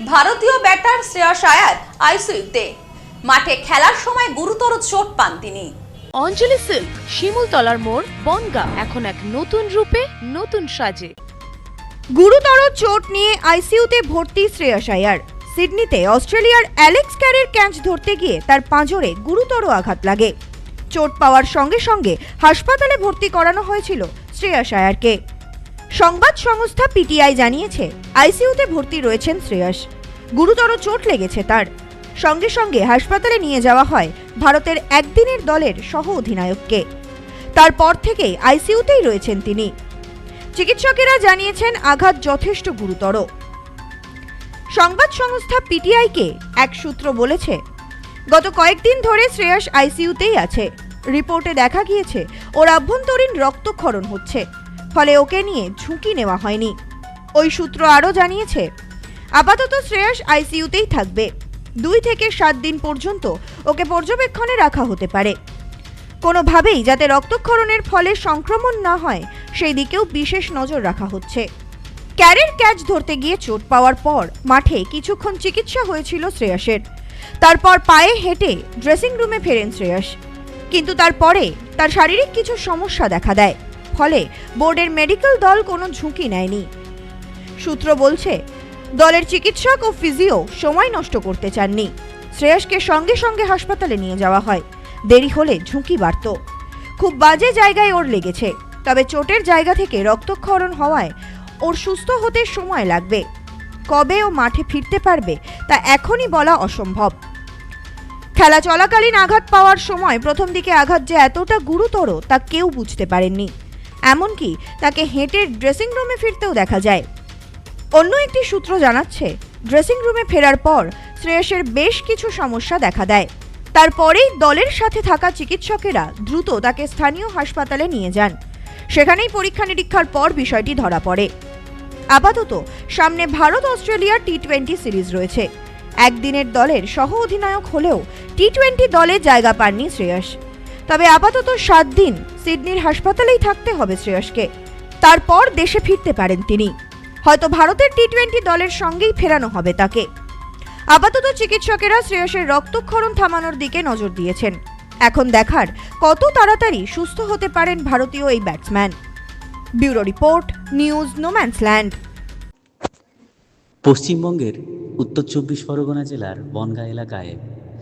ভারতীয় ব্যাটার শ্রেয়স আয়ার আইসিইউতে মাঠে খেলার সময় গুরুতর চোট পান তিনি। অঞ্জলি সিল্ক শিমুলতলার মোড় বনগা এখন এক নতুন রূপে নতুন সাজে। গুরুতর চোট নিয়ে আইসিইউতে ভর্তি শ্রেয়স আয়ার সিডনিতে অস্ট্রেলিয়ার অ্যালেক্স ক্যারের ক্যাচ ধরতে গিয়ে তার পাঁজরে গুরুতর আঘাত লাগে। চোট পাওয়ার সঙ্গে সঙ্গে হাসপাতালে ভর্তি করানো হয়েছিল শ্রেয়স আয়ারকে সংবাদ সংস্থা পিটিআই জানিয়েছে, আইসিইউতে ভর্তি রয়েছেন শ্রেয়স। গুরুতর চোট লেগেছে তার। সঙ্গে সঙ্গে হাসপাতালে নিয়ে যাওয়া হয় ভারতের একদিনের দলের সহ অধিনায়ককে তারপর থেকেই আইসিইউতেই রয়েছেন তিনি। চিকিৎসকেরা জানিয়েছেন আঘাত যথেষ্ট গুরুতর। সংবাদ সংস্থা পিটিআইকে এক সূত্র বলেছে, গত কয়েকদিন ধরে শ্রেয়স আইসিইউতেই আছে। রিপোর্টে দেখা গিয়েছে, ওর আভ্যন্তরীণ রক্তক্ষরণ হচ্ছে। ফলে ওকে নিয়ে ঝুঁকি নেওয়া হয়নি। ওই সূত্র আরও জানিয়েছে, আপাতত শ্রেয়স আইসিইউতেই থাকবে। দুই থেকে সাত দিন পর্যন্ত ওকে পর্যবেক্ষণে রাখা হতে পারে। কোনোভাবেই যাতে রক্তক্ষরণের ফলে সংক্রমণ না হয়, সেই দিকেও বিশেষ নজর রাখা হচ্ছে। ক্যারের ক্যাচ ধরতে গিয়ে চোট পাওয়ার পর মাঠে কিছুক্ষণ চিকিৎসা হয়েছিল শ্রেয়াসের। তারপর পায়ে হেঁটে ড্রেসিং রুমে ফেরেন শ্রেয়াস। কিন্তু তারপরে তার শারীরিক কিছু সমস্যা দেখা দেয়। ফলে বোর্ডের মেডিকেল দল কোনো ঝুঁকি নেয়নি। সূত্র বলছে, দলের চিকিৎসক ও ফিজিও সময় নষ্ট করতে চাননি। শ্রেয়াসকে সঙ্গে সঙ্গে হাসপাতালে নিয়ে যাওয়া হয়। দেরি হলে ঝুঁকি বাড়ত। খুব বাজে জায়গায় ওর লেগেছে। তবে চোটের জায়গা থেকে রক্তক্ষরণ হওয়ায় ওর সুস্থ হতে সময় লাগবে। কবে ও মাঠে ফিরতে পারবে তা এখনই বলা অসম্ভব। খেলা চলাকালীন আঘাত পাওয়ার সময় প্রথম দিকে আঘাত যে এতটা গুরুতর তা কেউ বুঝতে পারেননি। এমনকি তাকে হেঁটে ড্রেসিং রুমে ফিরতেও দেখা যায়। অন্য একটি সূত্র জানাচ্ছে ড্রেসিং রুমে ফেরার পর শ্রেয়সের বেশ কিছু সমস্যা দেখা দেয়। তারপরেই দলের সাথে থাকা চিকিৎসকেরা দ্রুত তাকে স্থানীয় হাসপাতালে নিয়ে যান। সেখানেই পরীক্ষা নিরীক্ষার পর বিষয়টি ধরা পড়ে। আপাতত সামনে ভারত অস্ট্রেলিয়ার টি টোয়েন্টি সিরিজ রয়েছে। একদিনের দলের সহ অধিনায়ক হলেও টি টোয়েন্টি দলে জায়গা পাননি শ্রেয়স। তবে আপাতত সাত দিন সিডনির হাসপাতালেই থাকতে হবে শ্রেয়সকে। তারপর দেশে ফিরতে পারেন তিনি। হয়তো ভারতের টি টোয়েন্টি দলের সঙ্গেই ফেরানো হবে তাকে। আপাতত চিকিৎসকেরা শ্রেয়সের রক্তক্ষরণ থামানোর দিকে নজর দিয়েছেন। এখন দেখার কত তাড়াতাড়ি সুস্থ হতে পারেন ভারতীয় এই batsman. Bureau report, news no man's land পশ্চিমবঙ্গের উত্তর চব্বিশ পরগনা জেলার বনগাঁ এলাকায়